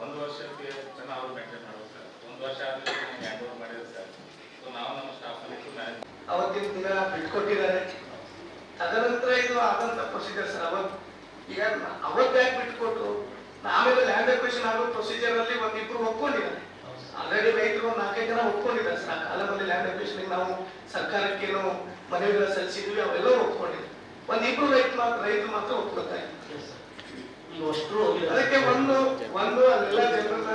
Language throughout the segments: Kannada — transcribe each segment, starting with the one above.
ಒಂದು ವರ್ಷ ನಾವು ನಮ್ಮ ಅವತ್ತಿನ ದಿನ ಇದು ಸರ್. ಈಗ ಅವತ್ತು ಯಾಕೆ ಬಿಟ್ಕೊಟ್ರು? ಆಮೇಲೆ ಲ್ಯಾಂಡ್ ಅಕ್ವಿಷನ್ ಆಗೋ ಪ್ರೊಸೀಜರಲ್ಲಿ ಒಂದಿಬ್ರು ಒಪ್ಕೊಂಡಿಲ್ಲ. ನಾಲ್ಕೈದು ಜನ ಒಪ್ಕೊಂಡಿದ್ದಾರೆ. ಸರ್ ಆ ಕಾಲದಲ್ಲಿ ಲ್ಯಾಂಡ್ ಅಪ್ಲಿಕೇಶನ್ ನಾವು ಸರ್ಕಾರಕ್ಕೇನು ಮನವಿಗಳ ಸಲ್ಲಿಸಿದ್ವಿ ಅವೆಲ್ಲ ಒಂದ್ ಒಂದಿಬ್ರು ರೈತ ಮಾತ್ರ ರೈತರು ಮಾತ್ರ ಒಪ್ಕೊತಾ ಅಷ್ಟು ಅದಕ್ಕೆ ಒಂದು ಒಂದು ಅಲ್ಲೆಲ್ಲ ಜನರನ್ನ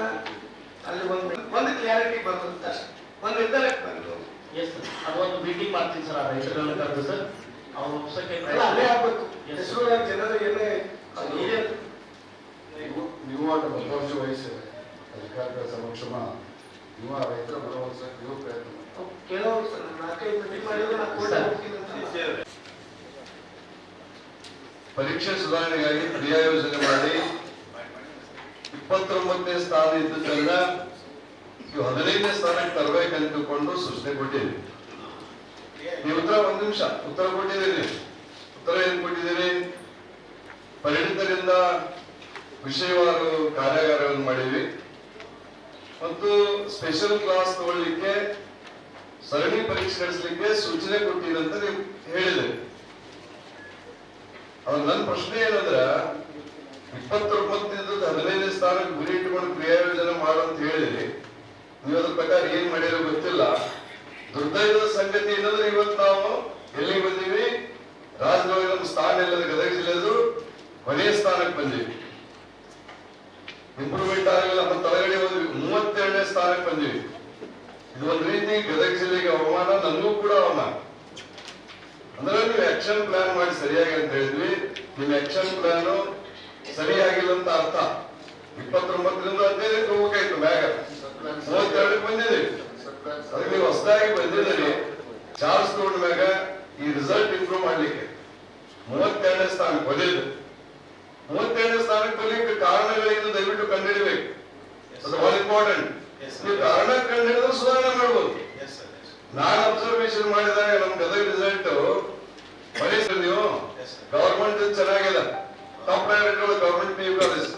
ಅಲ್ಲಿ ಒಂದು ಒಂದು ಕ್ಲಾರಿಟಿ ಬಂತು ಅಷ್ಟೇ. ಒಂದು ನಿರ್ಧಾರಕ್ಕೆ ಬಂತು. ಎಸ್ ಸರ್ ಅದೊಂದು ಮೀಟಿಂಗ್ ಮಾಡ್ತೀನಿ ಸರ್ ರೈತರನ್ನ ಕರೆದು ಸರ್ ಅವ್ರು ಒಪ್ಸಕ್ಕೆ ಅಲ್ಲೇ ಆಗ್ಬೇಕು. ಹೆಸರು ಜನರು ಏನೇ ಅದು ನೀವು ನೀವು ಆಟ ಭರವಸೆ ವಹಿಸಿ ಅಧಿಕಾರಿಗಳ ಸಮಕ್ಷಮ ರೈತರ ಪ್ರಯತ್ನ ಪರೀಕ್ಷೆ ಸುಧಾರಣೆಗಾಗಿ ಕ್ರಿಯಾ ಯೋಜನೆ ಮಾಡಿ ಇಪ್ಪತ್ತೊಂಬತ್ತನೇ ಸ್ಥಾನ ಇದ್ದುದರಿಂದ ಹದಿನೈದನೇ ಸ್ಥಾನಕ್ಕೆ ತರಬೇಕಂತಕೊಂಡು ಸೂಚನೆ ಕೊಟ್ಟಿದ್ದೀವಿ ನೀವು ಉತ್ತರ ಒಂದ್ ನಿಮಿಷ ಉತ್ತರ ಕೊಟ್ಟಿದ್ದೀರಿ ಉತ್ತರ ಏನ್ ಕೊಟ್ಟಿದ್ದೀರಿ ಪರಿಣಿತರಿಂದ ವಿಷಯವಾರು ಕಾರ್ಯಾಗಾರವನ್ನು ಮಾಡಿದ್ವಿ ಮತ್ತು ಸ್ಪೆಷಲ್ ಕ್ಲಾಸ್ ತಗೊಳ್ಳಿಕ್ಕೆ ಸರಣಿ ಪರೀಕ್ಷೆ ನಡೆಸಲಿಕ್ಕೆ ಸೂಚನೆ ಕೊಟ್ಟಿದೆ ಅಂತ ನೀವು ಹೇಳಿದೆ ನನ್ನ ಪ್ರಶ್ನೆ ಏನಂದ್ರ ಇಪ್ಪತ್ತೊಂಬತ್ತಿಂದ ಹದಿನೈದನೇ ಸ್ಥಾನಕ್ಕೆ ಗುರಿ ಇಟ್ಟುಕೊಂಡು ಕ್ರಿಯಾ ಯೋಜನೆ ಮಾಡು ಅಂತ ಹೇಳಿದ್ರಿ. ನೀವು ಅದ್ರ ಪ್ರಕಾರ ಏನ್ ಮಾಡಿರೋ ಗೊತ್ತಿಲ್ಲ. ದುರ್ದೈವದ ಸಂಗತಿ ಏನಂದ್ರೆ ಇವತ್ತು ನಾವು ಎಲ್ಲಿಗೆ ಬಂದೀವಿ? ರಾಜ್ಯದೊಳಗೆ ನಮ್ಮ ಸ್ಥಾನ ಇಲ್ಲದ ಗದಗ ಜಿಲ್ಲೆದು ಕೊನೆಯ ಸ್ಥಾನಕ್ಕೆ ಬಂದೀವಿ. ಇಂಪ್ರೂವ್ಮೆಂಟ್ ಆಗಲಿಲ್ಲ ನಮ್ಮ ಸ್ಥಾನಕ್ಕೆ ಬಂದಿವಿ. ಇದು ಒಂದ್ ರೀತಿ ಗದಗ ಜಿಲ್ಲೆಗೆ ಅವಮಾನ ನನಗೂ ಕೂಡ ಅವಮಾನ. ಅಂದ್ರೆ ನೀವು ಆಕ್ಷನ್ ಪ್ಲಾನ್ ಮಾಡಿ ಸರಿಯಾಗಿ ಅಂತ ಹೇಳಿದ್ವಿ. ನಿಮ್ ಆಕ್ಷನ್ ಪ್ಲಾನ್ ಸರಿಯಾಗಿಲ್ಲ ಅಂತ ಅರ್ಥ. ಇಪ್ಪತ್ತೊಂಬತ್ತರಿಂದ ಹದಿನೈದಕ್ಕೆ ಹೋಗ್ಬೇಕಾಯ್ತು ಮ್ಯಾಗ ಮೂವತ್ತೆರಡಕ್ಕೆ ಬಂದಿದೆ. ಅದಕ್ಕೆ ನೀವು ಹೊಸದಾಗಿ ಬಂದಿದ್ದೀರಿ. ಚಾರ್ಜ್ ತಗೊಂಡ ಮ್ಯಾಗ ಈ ರಿಸಲ್ಟ್ ಇಂಪ್ರೂವ್ ಮಾಡ್ಲಿಕ್ಕೆ. ಮೂವತ್ತೆರಡನೇ ಸ್ಥಾನಕ್ಕೆ ಬಂದಿದ್ದು. ಮೂವತ್ತೆರಡನೇ ಸ್ಥಾನಕ್ಕೆ ಬರ್ಲಿಕ್ಕೆ ಕಾರಣಗಳೇನು ದಯವಿಟ್ಟು ನೀವು ಕಾರಣ ಕಂಡುಹಿಡಿದ್ರೆ ಸುಧಾರಣೆ ಮಾಡ್ಬೋದು. ನಾನು ಅಬ್ಸರ್ವೇಷನ್ ಮಾಡಿದಾಗ ನಮ್ ಗದಗ ರಿಸಲ್ಟ್ ಬರೀ ನೀವು ಗವರ್ಮೆಂಟ್ ಚೆನ್ನಾಗಿದೆ. Top government government P U college